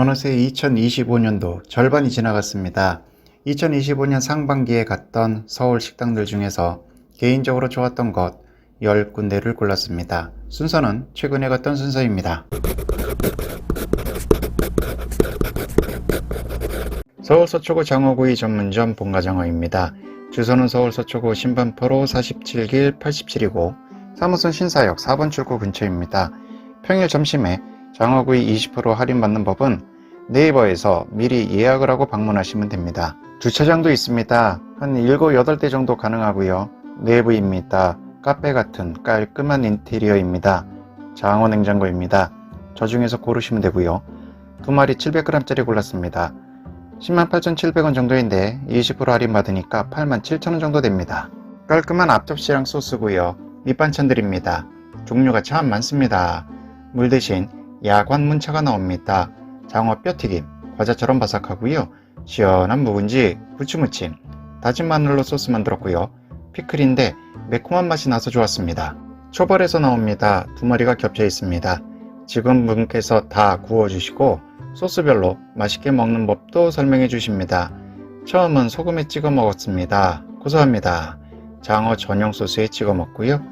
어느새 2025년도 절반이 지나갔습니다. 2025년 상반기에 갔던 서울 식당들 중에서 개인적으로 좋았던 것 10군데를 골랐습니다. 순서는 최근에 갔던 순서입니다. 서울 서초구 장어구이 전문점 본가장어입니다. 주소는 서울 서초구 신반포로 47길 87이고 사무소는 신사역 4번 출구 근처입니다. 평일 점심에 장어구이 20% 할인받는 법은 네이버에서 미리 예약을 하고 방문하시면 됩니다. 주차장도 있습니다. 한 7, 8대 정도 가능하고요. 내부입니다. 카페 같은 깔끔한 인테리어입니다. 장어 냉장고입니다. 저 중에서 고르시면 되고요. 두 마리 700g짜리 골랐습니다. 108,700원 정도인데 20% 할인 받으니까 87,000원 정도 됩니다. 깔끔한 앞접시랑 소스고요. 밑반찬들입니다. 종류가 참 많습니다. 물 대신 야관 문차가 나옵니다. 장어 뼈튀김, 과자처럼 바삭하고요. 시원한 묵은지, 부추무침, 다진 마늘로 소스 만들었고요. 피클인데 매콤한 맛이 나서 좋았습니다. 초벌에서 나옵니다. 두 마리가 겹쳐 있습니다. 지금 분께서 다 구워주시고 소스별로 맛있게 먹는 법도 설명해 주십니다. 처음은 소금에 찍어 먹었습니다. 고소합니다. 장어 전용 소스에 찍어 먹고요.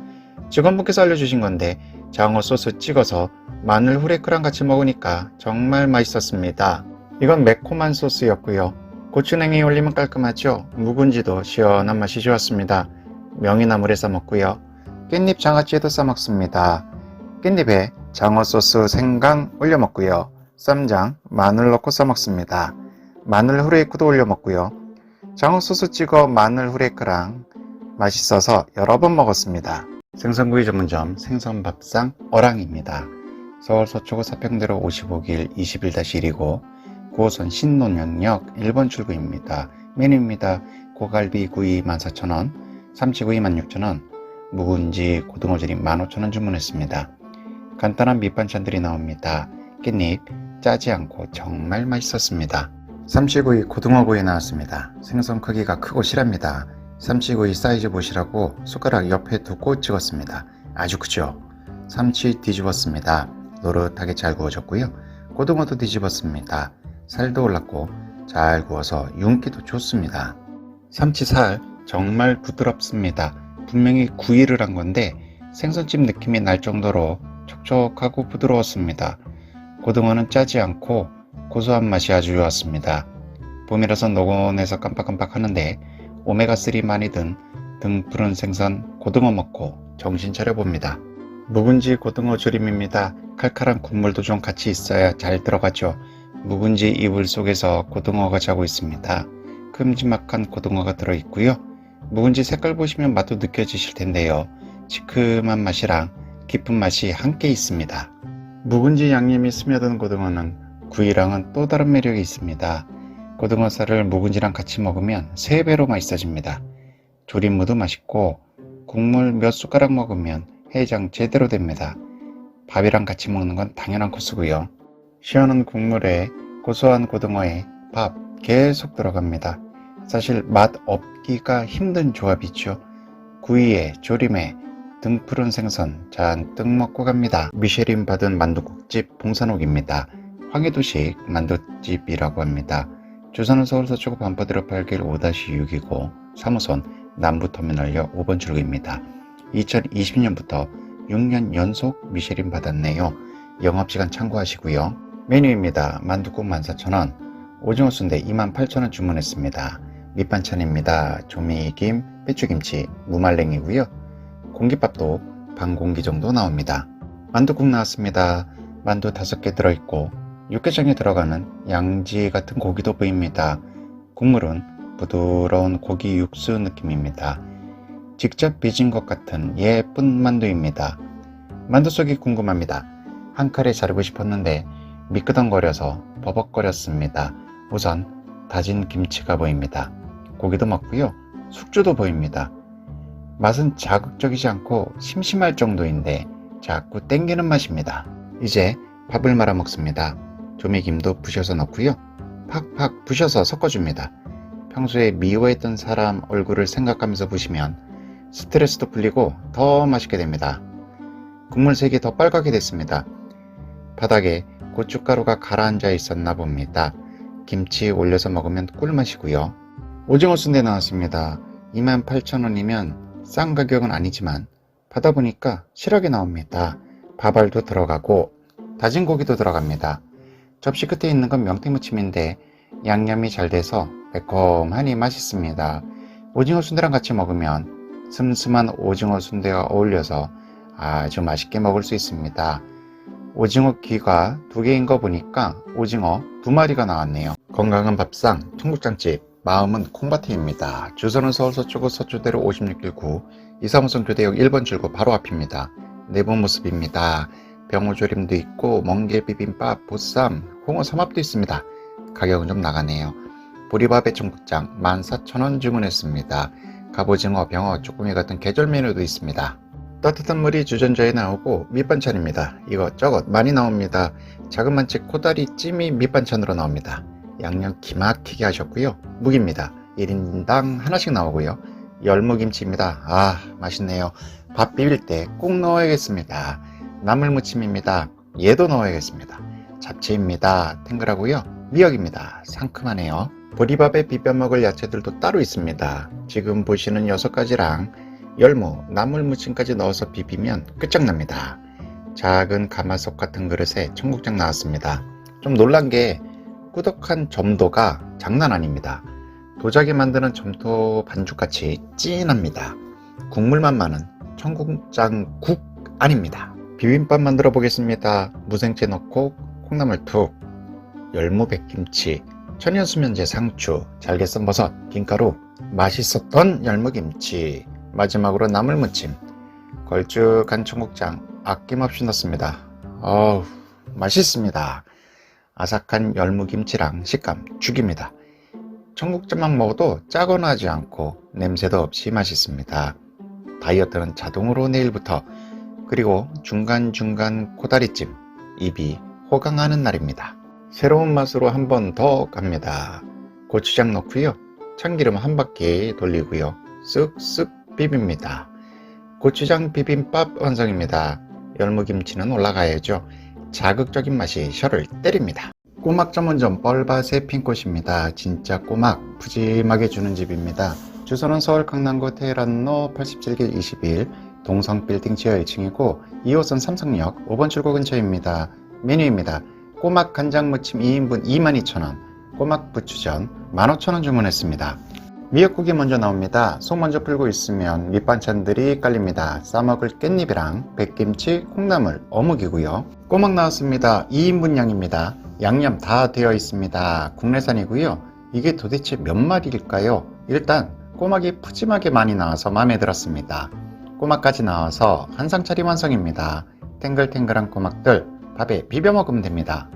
직원분께서 알려주신 건데 장어 소스 찍어서 마늘 후레크랑 같이 먹으니까 정말 맛있었습니다. 이건 매콤한 소스였고요. 고추냉이 올리면 깔끔하죠. 묵은지도 시원한 맛이 좋았습니다. 명이나 물에 싸먹고요. 깻잎 장아찌에도 싸먹습니다. 깻잎에 장어 소스 생강 올려 먹고요. 쌈장, 마늘 넣고 싸먹습니다. 마늘 후레이크도 올려 먹고요. 장어 소스 찍어 마늘 후레이크랑 맛있어서 여러 번 먹었습니다. 생선구이 전문점 생선밥상 어랑입니다. 서울 서초구 사평대로 55길 21-1이고 9호선 신논현역 1번 출구입니다. 메뉴입니다. 고갈비 구이 14,000원, 삼치구이 16,000원, 묵은지 고등어조림 15,000원 주문했습니다. 간단한 밑반찬들이 나옵니다. 깻잎 짜지 않고 정말 맛있었습니다. 삼치구이 고등어구이 나왔습니다. 생선 크기가 크고 실합니다. 삼치구이 사이즈 보시라고 숟가락 옆에 두고 찍었습니다. 아주 크죠? 삼치 뒤집었습니다. 노릇하게 잘 구워졌고요. 고등어도 뒤집었습니다. 살도 올랐고 잘 구워서 윤기도 좋습니다. 삼치살 정말 부드럽습니다. 분명히 구이를 한 건데 생선찜 느낌이 날 정도로 촉촉하고 부드러웠습니다. 고등어는 짜지 않고 고소한 맛이 아주 좋았습니다. 봄이라서 노곤해서 깜빡깜빡 하는데 오메가3 많이 든 등 푸른 생선 고등어 먹고 정신 차려봅니다. 묵은지 고등어 조림입니다. 칼칼한 국물도 좀 같이 있어야 잘 들어가죠. 묵은지 이불 속에서 고등어가 자고 있습니다. 큼지막한 고등어가 들어있고요. 묵은지 색깔 보시면 맛도 느껴지실 텐데요. 시큼한 맛이랑 깊은 맛이 함께 있습니다. 묵은지 양념이 스며든 고등어는 구이랑은 또 다른 매력이 있습니다. 고등어살을 묵은지랑 같이 먹으면 3배로 맛있어집니다. 조림무도 맛있고 국물 몇 숟가락 먹으면 해장 제대로 됩니다. 밥이랑 같이 먹는 건 당연한 코스고요. 시원한 국물에 고소한 고등어에 밥 계속 들어갑니다. 사실 맛 없기가 힘든 조합이죠. 구이에 조림에 등푸른 생선 잔뜩 먹고 갑니다. 미쉐린 받은 만두국집 봉산옥입니다. 황해도식 만두집이라고 합니다. 주소는 서울 서초구 반포대로 8길 5-6이고 사무소는 남부터미널역 5번 출구입니다. 2020년부터 6년 연속 미쉐린 받았네요. 영업시간 참고하시고요. 메뉴입니다. 만두국 14,000원, 오징어 순대 28,000원 주문했습니다. 밑반찬입니다. 조미김, 배추김치, 무말랭이고요. 공깃밥도 반 공기 정도 나옵니다. 만두국 나왔습니다. 만두 5개 들어있고 육개장에 들어가는 양지 같은 고기도 보입니다. 국물은 부드러운 고기 육수 느낌입니다. 직접 빚은 것 같은 예쁜 만두입니다. 만두 속이 궁금합니다. 한 칼에 자르고 싶었는데 미끄덩거려서 버벅거렸습니다. 우선 다진 김치가 보입니다. 고기도 먹고요. 숙주도 보입니다. 맛은 자극적이지 않고 심심할 정도인데 자꾸 땡기는 맛입니다. 이제 밥을 말아 먹습니다. 조미김도 부셔서 넣고요. 팍팍 부셔서 섞어줍니다. 평소에 미워했던 사람 얼굴을 생각하면서 부시면 스트레스도 풀리고 더 맛있게 됩니다. 국물 색이 더 빨갛게 됐습니다. 바닥에 고춧가루가 가라앉아 있었나 봅니다. 김치 올려서 먹으면 꿀맛이고요. 오징어 순대 나왔습니다. 28,000원이면 싼 가격은 아니지만 받아 보니까 실하게 나옵니다. 밥알도 들어가고 다진 고기도 들어갑니다. 접시 끝에 있는 건 명태무침인데 양념이 잘 돼서 매콤하니 맛있습니다. 오징어 순대랑 같이 먹으면 슴슴한 오징어 순대와 어울려서 아주 맛있게 먹을 수 있습니다. 오징어 귀가 두 개인 거 보니까 오징어 두 마리가 나왔네요. 건강한 밥상 청국장집 마음은 콩밭입니다. 주소는 서울 서초구 서초대로 56길 9 이사무선 교대역 1번 출구 바로 앞입니다. 내부 모습입니다. 병어조림도 있고 멍게 비빔밥, 보쌈, 홍어 삼합도 있습니다. 가격은 좀 나가네요. 보리밥에 청국장 14,000원 주문했습니다. 갑오징어, 병어, 쭈꾸미 같은 계절 메뉴도 있습니다. 따뜻한 물이 주전자에 나오고 밑반찬입니다. 이것저것 많이 나옵니다. 작은 만치 코다리 찜이 밑반찬으로 나옵니다. 양념 기막히게 하셨고요. 묵입니다. 1인당 하나씩 나오고요. 열무김치입니다. 아 맛있네요. 밥 비빌 때 꼭 넣어야겠습니다. 나물무침입니다. 얘도 넣어야겠습니다. 잡채입니다. 탱글하고요. 미역입니다. 상큼하네요. 보리밥에 비벼 먹을 야채들도 따로 있습니다. 지금 보시는 6가지랑 열무, 나물무침까지 넣어서 비비면 끝장납니다. 작은 가마솥 같은 그릇에 청국장 나왔습니다. 좀 놀란 게 꾸덕한 점도가 장난 아닙니다. 도자기 만드는 점토 반죽같이 진합니다. 국물만 많은 청국장국 아닙니다. 비빔밥 만들어 보겠습니다. 무생채 넣고 콩나물 툭, 열무 백김치, 천연수면제 상추, 잘게 썬 버섯, 김가루, 맛있었던 열무김치, 마지막으로 나물무침, 걸쭉한 청국장 아낌없이 넣습니다. 어우, 맛있습니다. 아삭한 열무김치랑 식감 죽입니다. 청국장만 먹어도 짜거나 하지 않고 냄새도 없이 맛있습니다. 다이어트는 자동으로 내일부터 그리고 중간중간 코다리찜 입이 호강하는 날입니다. 새로운 맛으로 한 번 더 갑니다. 고추장 넣고요. 참기름 한 바퀴 돌리고요. 쓱쓱 비빕니다. 고추장 비빔밥 완성입니다. 열무김치는 올라가야죠. 자극적인 맛이 혀를 때립니다. 꼬막 전문점 뻘밭의 핑꽃입니다. 진짜 꼬막 푸짐하게 주는 집입니다. 주소는 서울 강남구 테헤란로 87길 21 동성 빌딩 지하 1층이고 2호선 삼성역 5번 출구 근처입니다. 메뉴입니다. 꼬막 간장 무침 2인분 22,000원, 꼬막 부추전 15,000원 주문했습니다. 미역국이 먼저 나옵니다. 속 먼저 풀고 있으면 밑반찬들이 깔립니다. 싸먹을 깻잎이랑 백김치, 콩나물, 어묵이고요. 꼬막 나왔습니다. 2인분 양입니다. 양념 다 되어 있습니다. 국내산이고요. 이게 도대체 몇 마리일까요? 일단 꼬막이 푸짐하게 많이 나와서 마음에 들었습니다. 꼬막까지 나와서 한 상차림 완성입니다. 탱글탱글한 꼬막들 밥에 비벼 먹으면 됩니다.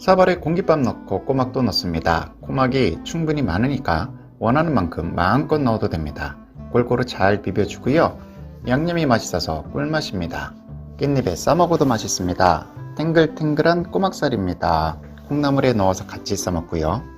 사발에 공깃밥 넣고 꼬막도 넣습니다. 꼬막이 충분히 많으니까 원하는 만큼 마음껏 넣어도 됩니다. 골고루 잘 비벼주고요. 양념이 맛있어서 꿀맛입니다. 깻잎에 싸먹어도 맛있습니다. 탱글탱글한 꼬막살입니다. 콩나물에 넣어서 같이 싸먹고요.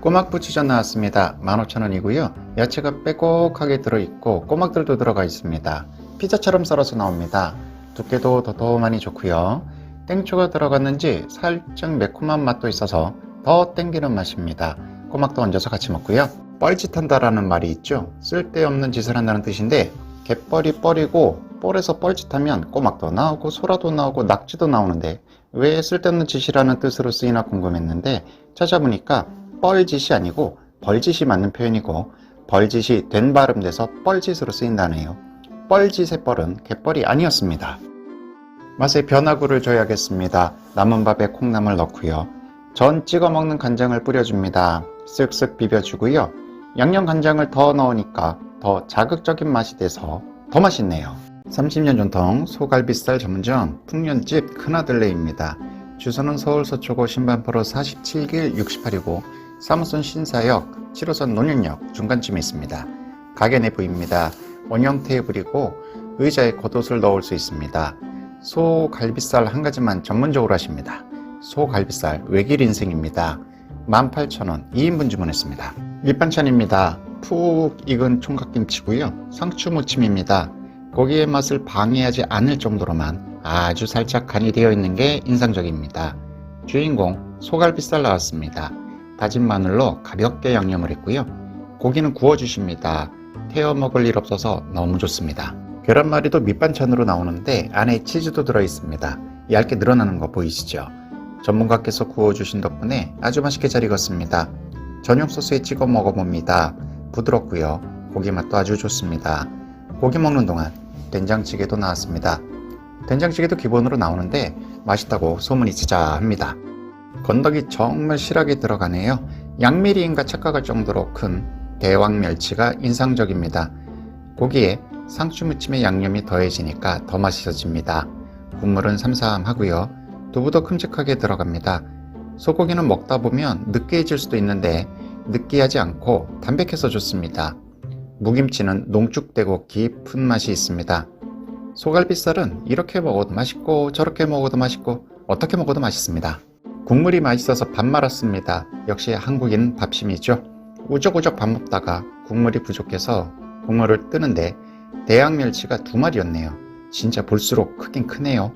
꼬막 부추전 나왔습니다. 15,000원이고요. 야채가 빼곡하게 들어있고 꼬막들도 들어가 있습니다. 피자처럼 썰어서 나옵니다. 두께도 도톰하니 좋고요. 땡초가 들어갔는지 살짝 매콤한 맛도 있어서 더 땡기는 맛입니다. 꼬막도 얹어서 같이 먹고요. 뻘짓한다라는 말이 있죠. 쓸데없는 짓을 한다는 뜻인데 갯벌이 뻘이고 뻘에서 뻘짓하면 꼬막도 나오고 소라도 나오고 낙지도 나오는데 왜 쓸데없는 짓이라는 뜻으로 쓰이나 궁금했는데 찾아보니까 뻘짓이 아니고 벌짓이 맞는 표현이고 벌짓이 된 발음돼서 뻘짓으로 쓰인다네요. 뻘짓의 뻘은 갯벌이 아니었습니다. 맛의 변화구를 줘야겠습니다. 남은 밥에 콩나물 넣고요. 전 찍어 먹는 간장을 뿌려줍니다. 쓱쓱 비벼주고요. 양념 간장을 더 넣으니까 더 자극적인 맛이 돼서 더 맛있네요. 30년 전통 소갈비살 전문점 풍년집 큰아들네입니다. 주소는 서울 서초구 신반포로 47길 68이고 사무선 신사역 7호선 논현역 중간쯤에 있습니다. 가게 내부입니다. 원형 테이블이고 의자에 겉옷을 넣을 수 있습니다. 소갈비살 한 가지만 전문적으로 하십니다. 소갈비살 외길 인생입니다. 18,000원 2인분 주문했습니다. 밑반찬입니다. 푹 익은 총각김치고요. 상추무침입니다. 고기의 맛을 방해하지 않을 정도로만 아주 살짝 간이 되어 있는 게 인상적입니다. 주인공 소갈비살 나왔습니다. 다진 마늘로 가볍게 양념을 했고요. 고기는 구워주십니다. 태워 먹을 일 없어서 너무 좋습니다. 계란말이도 밑반찬으로 나오는데 안에 치즈도 들어있습니다. 얇게 늘어나는 거 보이시죠? 전문가께서 구워주신 덕분에 아주 맛있게 잘 익었습니다. 전용 소스에 찍어 먹어봅니다. 부드럽고요. 고기 맛도 아주 좋습니다. 고기 먹는 동안 된장찌개도 나왔습니다. 된장찌개도 기본으로 나오는데 맛있다고 소문이 자자합니다. 건더기 정말 실하게 들어가네요. 양미리인가 착각할 정도로 큰 대왕 멸치가 인상적입니다. 고기에 상추 무침의 양념이 더해지니까 더 맛있어집니다. 국물은 삼삼하고요. 두부도 큼직하게 들어갑니다. 소고기는 먹다 보면 느끼해질 수도 있는데 느끼하지 않고 담백해서 좋습니다. 무김치는 농축되고 깊은 맛이 있습니다. 소갈비살은 이렇게 먹어도 맛있고 저렇게 먹어도 맛있고 어떻게 먹어도 맛있습니다. 국물이 맛있어서 밥 말았습니다. 역시 한국인 밥심이죠. 우적우적 밥 먹다가 국물이 부족해서 국물을 뜨는데 대양멸치가 두 마리였네요. 진짜 볼수록 크긴 크네요.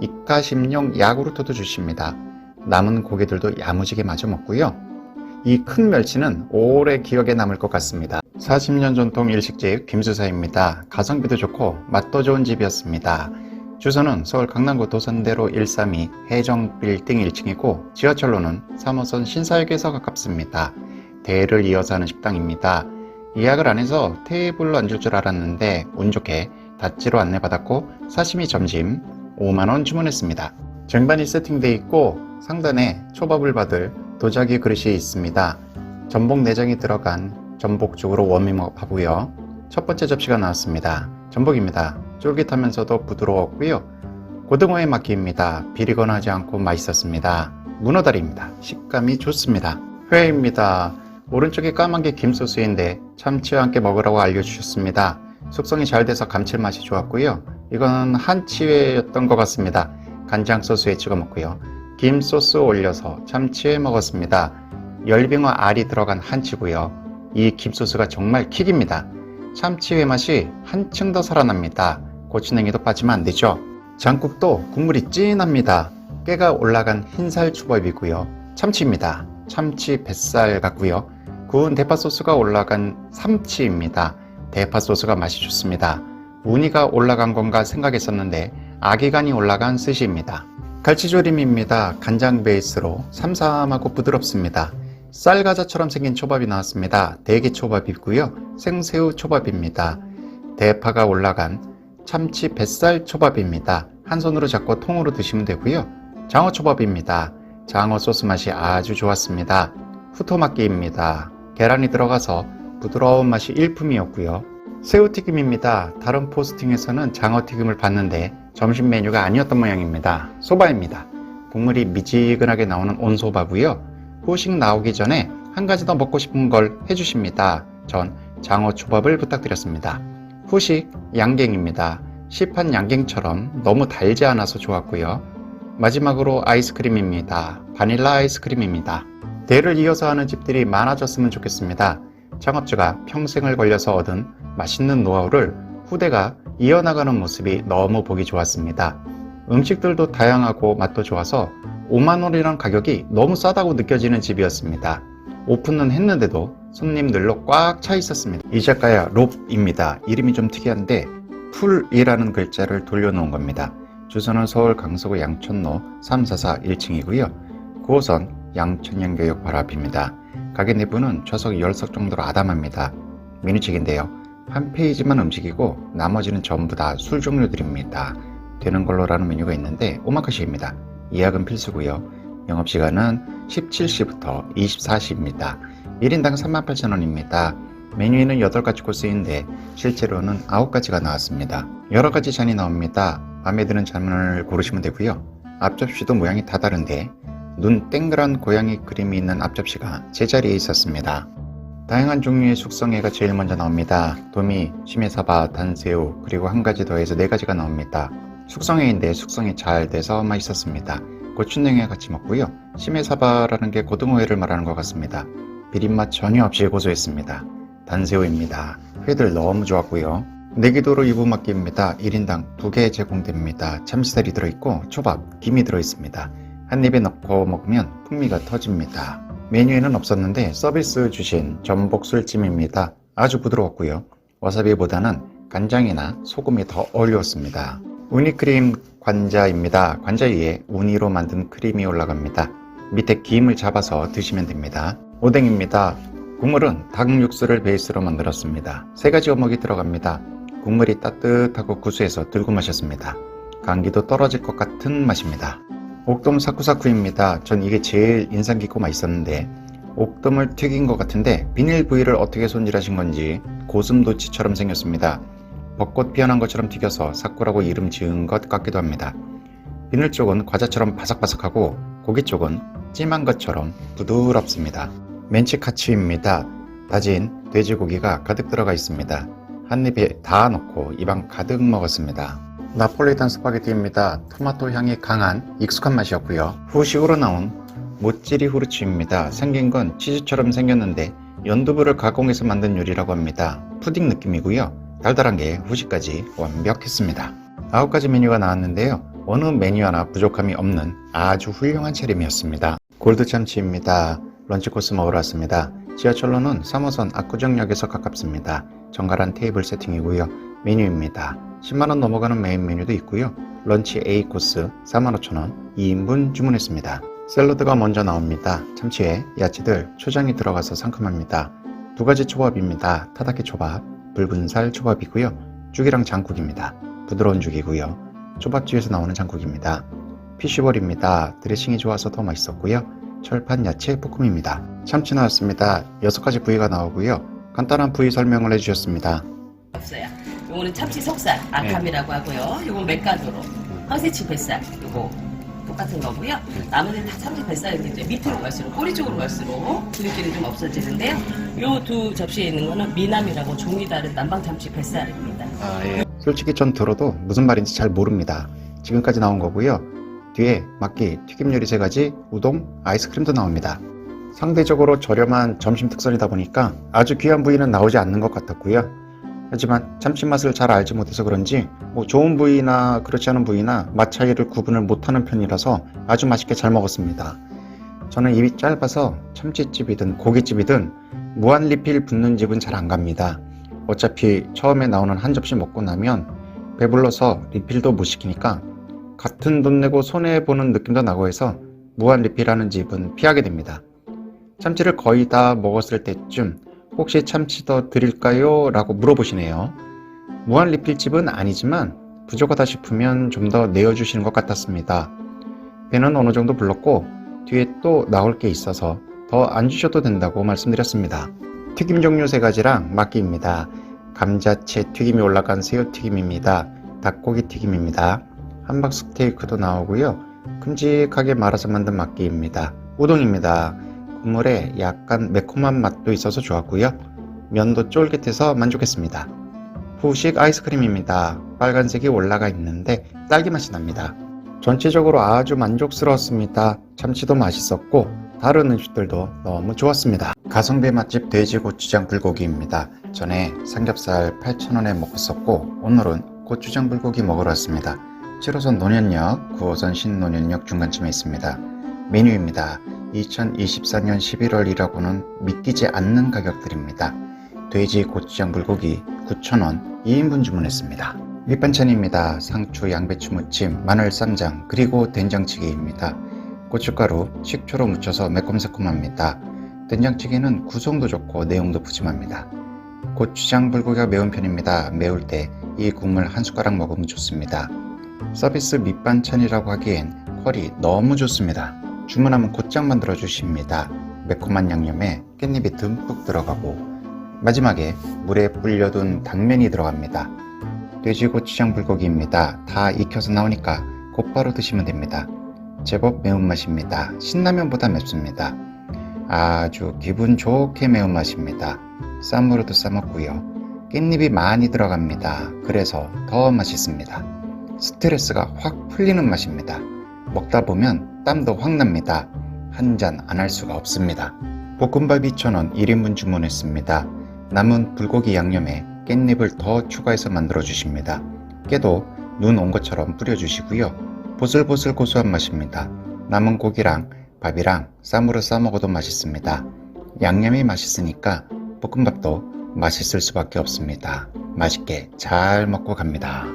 이가심용 야구르트도 주십니다. 남은 고기들도 야무지게 마저 먹고요. 이 큰 멸치는 오래 기억에 남을 것 같습니다. 40년 전통 일식집 김수사입니다. 가성비도 좋고 맛도 좋은 집이었습니다. 주소는 서울 강남구 도산대로 132 해정 빌딩 1층이고 지하철로는 3호선 신사역에서 가깝습니다. 대를 이어서 하는 식당입니다. 예약을 안 해서 테이블로 앉을 줄 알았는데 운 좋게 다찌로 안내받았고 사시미 점심 5만원 주문했습니다. 쟁반이 세팅되어 있고 상단에 초밥을 받을 도자기 그릇이 있습니다. 전복 내장이 들어간 전복죽으로 워밍업 하고요. 첫 번째 접시가 나왔습니다. 전복입니다. 쫄깃하면서도 부드러웠고요. 고등어의 막기입니다. 비리거나 하지 않고 맛있었습니다. 문어다리입니다. 식감이 좋습니다. 회입니다. 오른쪽에 까만 게 김소스인데 참치와 함께 먹으라고 알려주셨습니다. 숙성이 잘 돼서 감칠맛이 좋았고요. 이건 한치회였던 것 같습니다. 간장 소스에 찍어 먹고요. 김 소스 올려서 참치회 먹었습니다. 열빙어 알이 들어간 한치고요. 이 김 소스가 정말 킥입니다. 참치회 맛이 한층 더 살아납니다. 고추냉이도 빠지면 안 되죠. 장국도 국물이 진합니다. 깨가 올라간 흰살 초밥이고요. 참치입니다. 참치 뱃살 같고요. 구운 대파 소스가 올라간 삼치입니다. 대파 소스가 맛이 좋습니다. 무늬가 올라간 건가 생각했었는데 아기간이 올라간 스시입니다. 갈치조림입니다. 간장 베이스로 삼삼하고 부드럽습니다. 쌀과자처럼 생긴 초밥이 나왔습니다. 대게 초밥이고요. 생새우 초밥입니다. 대파가 올라간 참치 뱃살 초밥입니다. 한 손으로 잡고 통으로 드시면 되고요. 장어 초밥입니다. 장어 소스 맛이 아주 좋았습니다. 후토막기입니다. 계란이 들어가서 부드러운 맛이 일품이었고요. 새우튀김입니다. 다른 포스팅에서는 장어튀김을 봤는데 점심 메뉴가 아니었던 모양입니다. 소바입니다. 국물이 미지근하게 나오는 온소바고요. 후식 나오기 전에 한 가지 더 먹고 싶은 걸 해주십니다. 전 장어 초밥을 부탁드렸습니다. 후식 양갱입니다. 시판 양갱처럼 너무 달지 않아서 좋았고요. 마지막으로 아이스크림입니다. 바닐라 아이스크림입니다. 대를 이어서 하는 집들이 많아졌으면 좋겠습니다. 창업주가 평생을 걸려서 얻은 맛있는 노하우를 후대가 이어나가는 모습이 너무 보기 좋았습니다. 음식들도 다양하고 맛도 좋아서 5만원이란 가격이 너무 싸다고 느껴지는 집이었습니다. 오픈은 했는데도 손님들로 꽉 차 있었습니다. 이 작가야 롭입니다. 이름이 좀 특이한데 풀이라는 글자를 돌려놓은 겁니다. 주소는 서울 강서구 양천로 344 1층이고요. 9호선 양천역교육 바로 앞입니다. 가게 내부는 좌석 10석 정도로 아담합니다. 메뉴책인데요. 한 페이지만 움직이고 나머지는 전부 다 술 종류들입니다. 되는 걸로라는 메뉴가 있는데 오마카시입니다. 예약은 필수고요. 영업시간은 17시부터 24시입니다. 1인당 38,000원입니다. 메뉴에는 8가지 코스인데 실제로는 9가지가 나왔습니다. 여러가지 잔이 나옵니다. 마음에 드는 잔을 고르시면 되고요. 앞접시도 모양이 다 다른데 눈 땡그란 고양이 그림이 있는 앞접시가 제자리에 있었습니다. 다양한 종류의 숙성회가 제일 먼저 나옵니다. 도미, 시메사바, 단새우, 그리고 한 가지 더해서 네 가지가 나옵니다. 숙성회인데 숙성이 잘 돼서 맛있었습니다. 고추냉이와 같이 먹고요. 시메사바라는 게 고등어회를 말하는 것 같습니다. 비린맛 전혀 없이 고소했습니다. 단새우입니다. 회들 너무 좋았고요. 내기도로 이부막기입니다. 1인당 2개 제공됩니다. 참치살이 들어있고 초밥, 김이 들어있습니다. 한 입에 넣고 먹으면 풍미가 터집니다. 메뉴에는 없었는데 서비스 주신 전복 술찜입니다. 아주 부드러웠고요. 와사비보다는 간장이나 소금이 더 어울렸습니다. 우니크림 관자입니다. 관자 위에 우니로 만든 크림이 올라갑니다. 밑에 김을 잡아서 드시면 됩니다. 오뎅입니다. 국물은 닭 육수를 베이스로 만들었습니다. 세 가지 어묵이 들어갑니다. 국물이 따뜻하고 구수해서 들고 마셨습니다. 감기도 떨어질 것 같은 맛입니다. 옥돔 사쿠사쿠입니다. 전 이게 제일 인상 깊고 맛있었는데 옥돔을 튀긴 것 같은데 비닐 부위를 어떻게 손질하신 건지 고슴도치처럼 생겼습니다. 벚꽃 피어난 것처럼 튀겨서 사쿠라고 이름 지은 것 같기도 합니다. 비늘 쪽은 과자처럼 바삭바삭하고 고기 쪽은 찜한 것처럼 부드럽습니다. 멘치카츠입니다. 다진 돼지고기가 가득 들어가 있습니다. 한 입에 다 넣고 입안 가득 먹었습니다. 나폴리탄 스파게티입니다. 토마토 향이 강한 익숙한 맛이었고요. 후식으로 나온 모찌리 후르츠입니다. 생긴 건 치즈처럼 생겼는데 연두부를 가공해서 만든 요리라고 합니다. 푸딩 느낌이고요. 달달한 게 후식까지 완벽했습니다. 아홉 가지 메뉴가 나왔는데요. 어느 메뉴 하나 부족함이 없는 아주 훌륭한 차림이었습니다. 골드 참치입니다. 런치 코스 먹으러 왔습니다. 지하철로는 3호선 압구정역에서 가깝습니다. 정갈한 테이블 세팅이고요. 메뉴입니다. 10만원 넘어가는 메인 메뉴도 있고요. 런치 A 코스 45,000원 2인분 주문했습니다. 샐러드가 먼저 나옵니다. 참치에 야채들, 초장이 들어가서 상큼합니다. 두 가지 초밥입니다. 타다키 초밥, 붉은 살 초밥이고요. 죽이랑 장국입니다. 부드러운 죽이고요. 초밥집에서 나오는 장국입니다. 피쉬볼입니다. 드레싱이 좋아서 더 맛있었고요. 철판 야채 볶음입니다. 참치 나왔습니다. 6가지 부위가 나오고요. 간단한 부위 설명을 해주셨습니다. 없어요. 요거는 참치 속살 아캄이라고 하고요. 요건 맥가도로 황새치 뱃살 요거 똑같은 거고요. 나머지는 다 참치 뱃살인데 이제 밑으로 갈수록 꼬리 쪽으로 갈수록 기름기는 좀 없어지는데요. 요 두 접시에 있는 거는 미남이라고 종이 다른 남방 참치 뱃살입니다. 솔직히 전 들어도 무슨 말인지 잘 모릅니다. 지금까지 나온 거고요. 뒤에 막기, 튀김 요리 세 가지, 우동, 아이스크림도 나옵니다. 상대적으로 저렴한 점심 특선이다 보니까 아주 귀한 부위는 나오지 않는 것 같았고요. 하지만 참치 맛을 잘 알지 못해서 그런지 뭐 좋은 부위나 그렇지 않은 부위나 맛 차이를 구분을 못하는 편이라서 아주 맛있게 잘 먹었습니다. 저는 입이 짧아서 참치집이든 고깃집이든 무한 리필 붙는 집은 잘 안 갑니다. 어차피 처음에 나오는 한 접시 먹고 나면 배불러서 리필도 못 시키니까 같은 돈 내고 손해보는 느낌도 나고 해서 무한 리필하는 집은 피하게 됩니다. 참치를 거의 다 먹었을 때쯤 혹시 참치 더 드릴까요? 라고 물어보시네요. 무한 리필집은 아니지만 부족하다 싶으면 좀 더 내어주시는 것 같았습니다. 배는 어느 정도 불렀고 뒤에 또 나올 게 있어서 더 안 주셔도 된다고 말씀드렸습니다. 튀김 종류 세 가지랑 막기입니다. 감자채 튀김이 올라간 새우 튀김입니다. 닭고기 튀김입니다. 함박 스테이크도 나오고요. 큼직하게 말아서 만든 막기입니다. 우동입니다. 국물에 약간 매콤한 맛도 있어서 좋았고요. 면도 쫄깃해서 만족했습니다. 후식 아이스크림입니다. 빨간색이 올라가 있는데 딸기 맛이 납니다. 전체적으로 아주 만족스러웠습니다. 참치도 맛있었고 다른 음식들도 너무 좋았습니다. 가성비 맛집 돼지고추장 불고기입니다. 전에 삼겹살 8,000원에 먹었었고 오늘은 고추장 불고기 먹으러 왔습니다. 7호선 논현역, 9호선 신논현역 중간쯤에 있습니다. 메뉴입니다. 2024년 11월이라고는 믿기지 않는 가격들입니다. 돼지 고추장 불고기 9,000원 2인분 주문했습니다. 밑반찬입니다. 상추, 양배추 무침, 마늘 쌈장, 그리고 된장찌개입니다. 고춧가루, 식초로 묻혀서 매콤새콤합니다. 된장찌개는 구성도 좋고 내용도 푸짐합니다. 고추장 불고기가 매운 편입니다. 매울 때 이 국물 한 숟가락 먹으면 좋습니다. 서비스 밑반찬이라고 하기엔 퀄이 너무 좋습니다. 주문하면 곧장 만들어 주십니다. 매콤한 양념에 깻잎이 듬뿍 들어가고 마지막에 물에 불려둔 당면이 들어갑니다. 돼지고추장 불고기입니다. 다 익혀서 나오니까 곧바로 드시면 됩니다. 제법 매운맛입니다. 신라면보다 맵습니다. 아주 기분 좋게 매운맛입니다. 쌈으로도 싸먹고요. 깻잎이 많이 들어갑니다. 그래서 더 맛있습니다. 스트레스가 확 풀리는 맛입니다. 먹다 보면 땀도 확 납니다. 한 잔 안 할 수가 없습니다. 볶음밥 2,000원 1인분 주문했습니다. 남은 불고기 양념에 깻잎을 더 추가해서 만들어 주십니다. 깨도 눈 온 것처럼 뿌려 주시고요. 보슬보슬 고소한 맛입니다. 남은 고기랑 밥이랑 쌈으로 싸 먹어도 맛있습니다. 양념이 맛있으니까 볶음밥도 맛있을 수밖에 없습니다. 맛있게 잘 먹고 갑니다.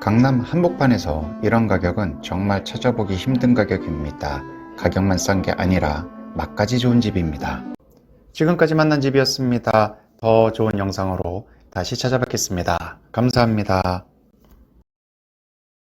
강남 한복판에서 이런 가격은 정말 찾아보기 힘든 가격입니다. 가격만 싼 게 아니라 맛까지 좋은 집입니다. 지금까지 만난 집이었습니다. 더 좋은 영상으로 다시 찾아뵙겠습니다. 감사합니다.